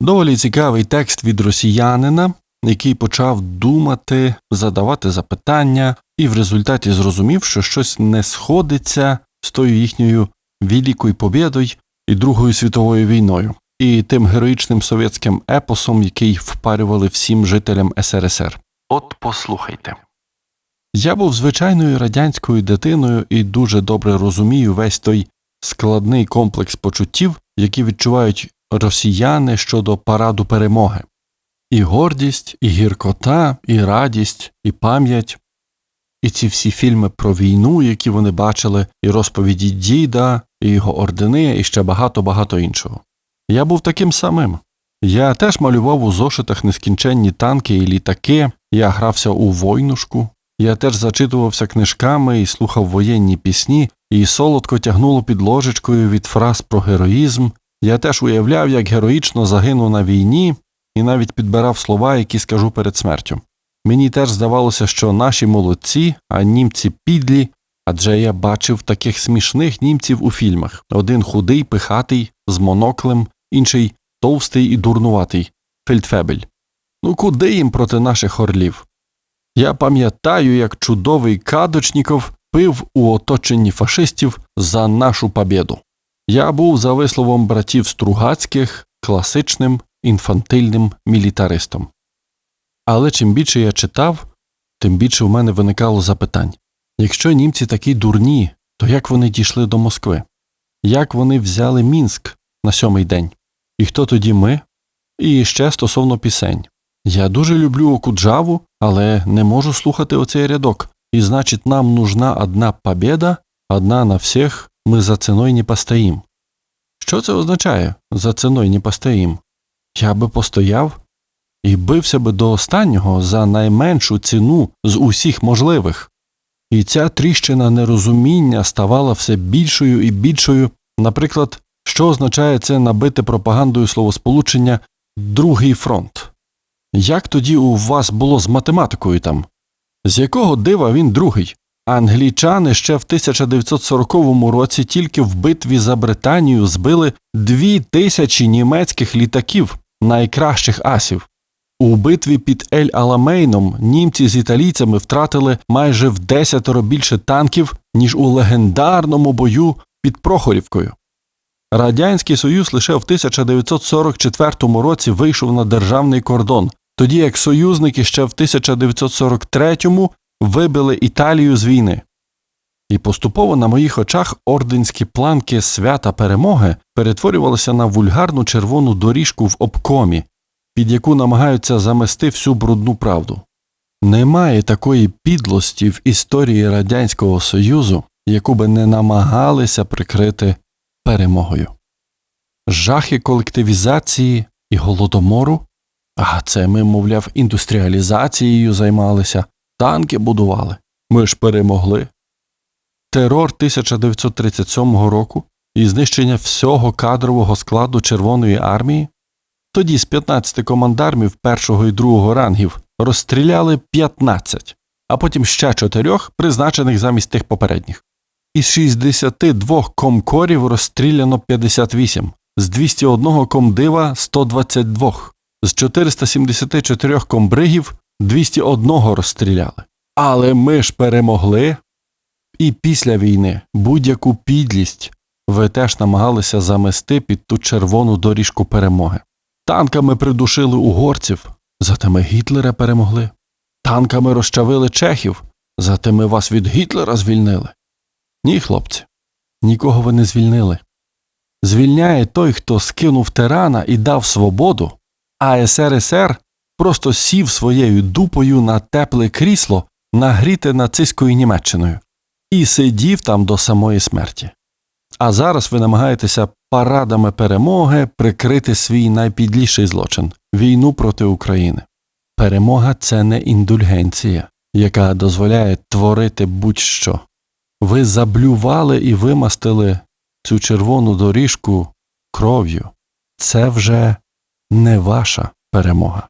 Доволі цікавий текст від росіянина, який почав думати, задавати запитання, і в результаті зрозумів, що щось не сходиться з тою їхньою великою побєдою і Другою світовою війною, і тим героїчним совєтським епосом, який впарювали всім жителям СРСР. От послухайте. Я був звичайною радянською дитиною і дуже добре розумію весь той складний комплекс почуттів, які відчувають росіяни щодо параду перемоги. І гордість, і гіркота, і радість, і пам'ять, і ці всі фільми про війну, які вони бачили, і розповіді діда, і його ордени, і ще багато-багато іншого. Я був таким самим. Я теж малював у зошитах нескінченні танки і літаки, я грався у войнушку, я теж зачитувався книжками і слухав воєнні пісні, і солодко тягнуло під ложечкою від фраз про героїзм. Я теж уявляв, як героїчно загину на війні, і навіть підбирав слова, які скажу перед смертю. Мені теж здавалося, що наші молодці, а німці підлі, адже я бачив таких смішних німців у фільмах один худий, пихатий, з моноклем, інший товстий і дурнуватий фельдфебель. Ну куди їм проти наших орлів? Я пам'ятаю, як чудовий Кадочніков пив у оточенні фашистів за нашу побєду. Я був, за висловом братів Стругацьких, класичним інфантильним мілітаристом. Але чим більше я читав, тим більше в мене виникало запитань якщо німці такі дурні, то як вони дійшли до Москви? Як вони взяли Мінськ на сьомий день? І хто тоді ми? І ще стосовно пісень. Я дуже люблю Окуджаву, але не можу слухати оцей рядок. І значить, нам нужна одна побєда, одна на всіх, ми за ціною не постоїм. Що це означає за ціною не постоїм? Я би постояв і бився би до останнього за найменшу ціну з усіх можливих. І ця тріщина нерозуміння ставала все більшою і більшою. Наприклад, що означає це набити пропагандою словосполучення Другий фронт? Як тоді у вас було з математикою там? З якого дива він другий? Англічани ще в 1940 році тільки в битві за Британію збили дві тисячі німецьких літаків, найкращих асів. У битві під Ель Аламейном німці з італійцями втратили майже в десятеро більше танків, ніж у легендарному бою під Прохорівкою. Радянський Союз лише в 1944 році вийшов на державний кордон, тоді як союзники ще в 1943-му вибили Італію з війни. І поступово на моїх очах орденські планки свята перемоги перетворювалися на вульгарну червону доріжку в обкомі, під яку намагаються замести всю брудну правду. Немає такої підлості в історії Радянського Союзу, яку би не намагалися прикрити перемогою. Жахи колективізації і голодомору, а це ми, мовляв, індустріалізацією займалися, танки будували. Ми ж перемогли. Терор 1937 року і знищення всього кадрового складу Червоної армії. Тоді з 15 командармів першого і другого рангів розстріляли 15, а потім ще чотирьох, призначених замість тих попередніх. Із 62 комкорів розстріляно 58, з 201 комдива 122, з 474 комбригів 201 розстріляли. Але ми ж перемогли. І після війни будь-яку підлість ви теж намагалися замести під ту червону доріжку перемоги. Танками придушили угорців, зате ми Гітлера перемогли. Танками розчавили чехів, зате ми вас від Гітлера звільнили. Ні, хлопці, нікого ви не звільнили. Звільняє той, хто скинув тирана і дав свободу, а СРСР просто сів своєю дупою на тепле крісло, нагріте нацистською Німеччиною, і сидів там до самої смерті. А зараз ви намагаєтеся парадами перемоги прикрити свій найпідліший злочин війну проти України. Перемога це не індульгенція, яка дозволяє творити будь-що. Ви заблювали і вимастили цю червону доріжку кров'ю. Це вже не ваша перемога.